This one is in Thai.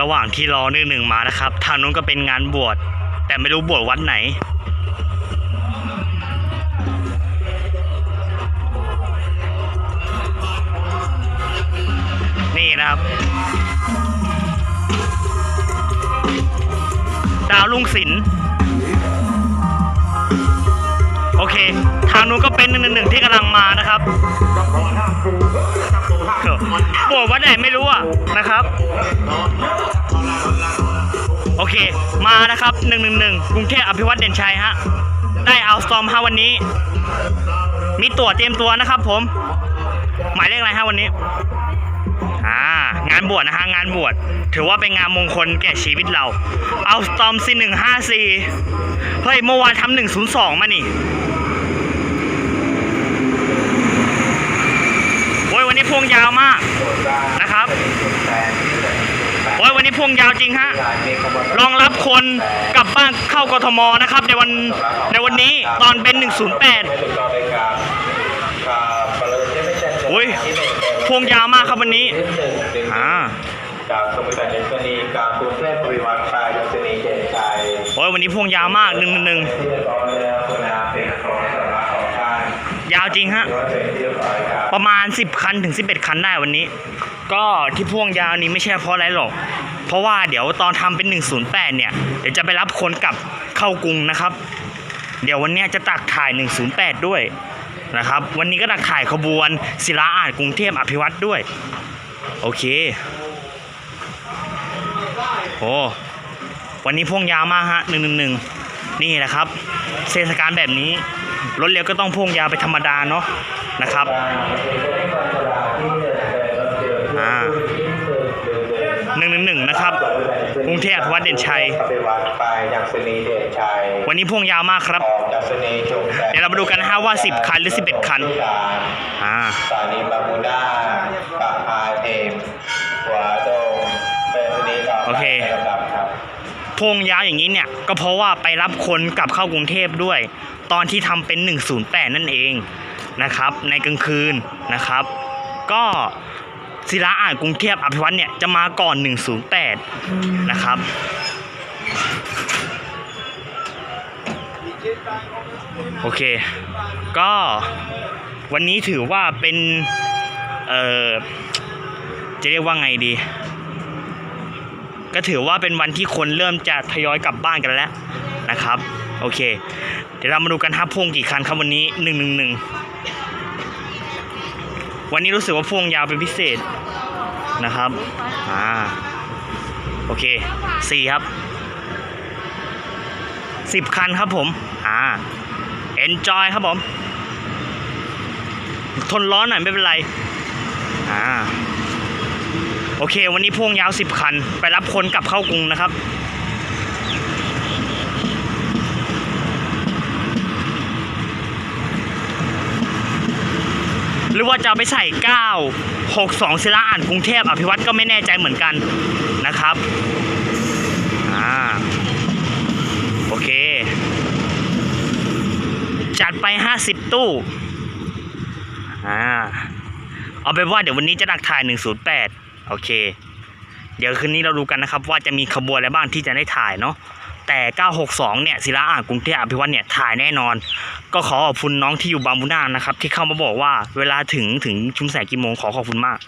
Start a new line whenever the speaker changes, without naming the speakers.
ระหว่างที่รอนึ่งหนึ่งมานะครับ ทางนู้นก็เป็นงานบวช แต่ไม่รู้บวชวัดไหน นี่นะครับ ดาวลุงศิลป์ อเค ทางนู้นก็เป็นหนึ่งหนึ่งที่กำลังมานะครับบวชวัดไหนไม่รู้อะนะครับ โอเค มานะครับหนึ่งหนึ่งหนึ่งกรุงเทพอภิวัตเด่นชัยฮะ ได้เอาซอมฮะวันนี้ มีตั๋วเตรียมตัวนะครับผม หมายเลขอะไรฮะวันนี้ อ่างานบวชนะฮะงานบวชถือว่าเป็นงานมงคลแก่ชีวิตเรา เอาตอมซีหนึ่งห้าสี่เฮ้ยเมื่อวานทำหนึ่งศูนย์สองมานี่โอ้ยวันนี้พวงยาวมากนะครับโอ้ยวันนี้พวงยาวจริงฮะรองรับคนกลับบ้านเข้ากทมนะครับ ในวันในวันนี้ตอนเป็นหนึ่งศูนย์แปดโอ้ย พวงยาวมากครับวันนี้อ่า
จากสมุทรสาครนีการกรุงเทพปริวัติชายยศนีเกณฑ์ชัย
โอ้ยวันนี้พวงยาวมากหนึ่งหนึ่ง
ที่เรียบร้อยแล้วคุณอาเป็นของสารวัตรของท่าน
ยาวจริงฮะ
ยศเป็นที่เรียบร้อยครับ
ประมาณ 10 คันถึง 11 คันได้วันนี้ ก็ที่พ่วงยาวนี้ไม่ใช่เพราะอะไรหรอก เพราะว่าเดี๋ยวตอนทำเป็น 108 เนี่ย เดี๋ยวจะไปรับคนกลับเข้ากรุงนะครับ เดี๋ยววันเนี้ยจะตักถ่าย 108 ด้วย นะครับ วันนี้ก็ตักถ่ายขบวนศิลาอาจกรุงเทพอภิวัตรด้วย โอเคโอ้วันนี้พ่วงยาวมากฮะหนึ่งหนึ่งหละครับเทศกาลแบบนี้รถเร็วก็ต้องพ่วงยาวไปธรรมดาเนาะนะครับึ่งหนึ่งนะครับกรุงเทพวัดเด่นชัย
วันนี้
พวงยาวมากครับ เดี๋ยวเรามาดูกันนะฮะว่า 10 คันหรือ 11 คันอ่า
สานีบาบูด้ากับอาเทมหัวโดเป็น
โอเคพงยาวอย่างนี้เนี่ยก็เพราะว่าไปรับคนกลับเข้ากรุงเทพด้วย ตอนที่ทำเป็น 108 นั่นเองนะครับ ในกลางคืนนะครับ ก็ ศิลาอ่านกรุงเทพอภิวัตเนี่ยจะมาก่อน 108 นะครับ โอเค ก็วันนี้ถือว่าเป็น เอ่อ จะเรียกว่าไงดี ก็ถือว่าเป็นวันที่คนเริ่มจะทยอยกลับบ้านกันแล้วนะครับ โอเค เดี๋ยวเรามาดูกันครับพวงกี่คันครับวันนี้หนึ่งหนึ่งหนึ่ง วันนี้รู้สึกว่าพวงยาวเป็นพิเศษนะครับ อ่า โอเคสี่ครับสิบคันครับผม อ่า enjoy ครับผม ทนร้อนหน่อยไม่เป็นไร อ่า โอเค วันนี้พ่วงยาว10คัน ไปรับคนกลับเข้ากรุงนะครับ หรือ ว่าจะเอาไปใส่ 9 62ศิลาอ่านกรุงเทพอภิวัตก็ไม่แน่ใจเหมือนกันนะครับอ่าโอเค จัดไป 50 ตู้อ่าเอาเป็นว่าเดี๋ยววันนี้จะดักถ่าย 108 โอเค เดี๋ยวคืนนี้เราดูกันนะครับ ว่าจะมีขบวนอะไรบ้างที่จะได้ถ่ายเนาะ แต่ 962 เนี่ยศิลาอ่างกรุงเทพอภิวัตเนี่ยถ่ายแน่นอน ก็ขอขอบคุณน้องที่อยู่บางบุนานะครับที่เข้ามาบอกว่าเวลาถึงถึงชุมแสงกี่โมงขอขอบคุณมาก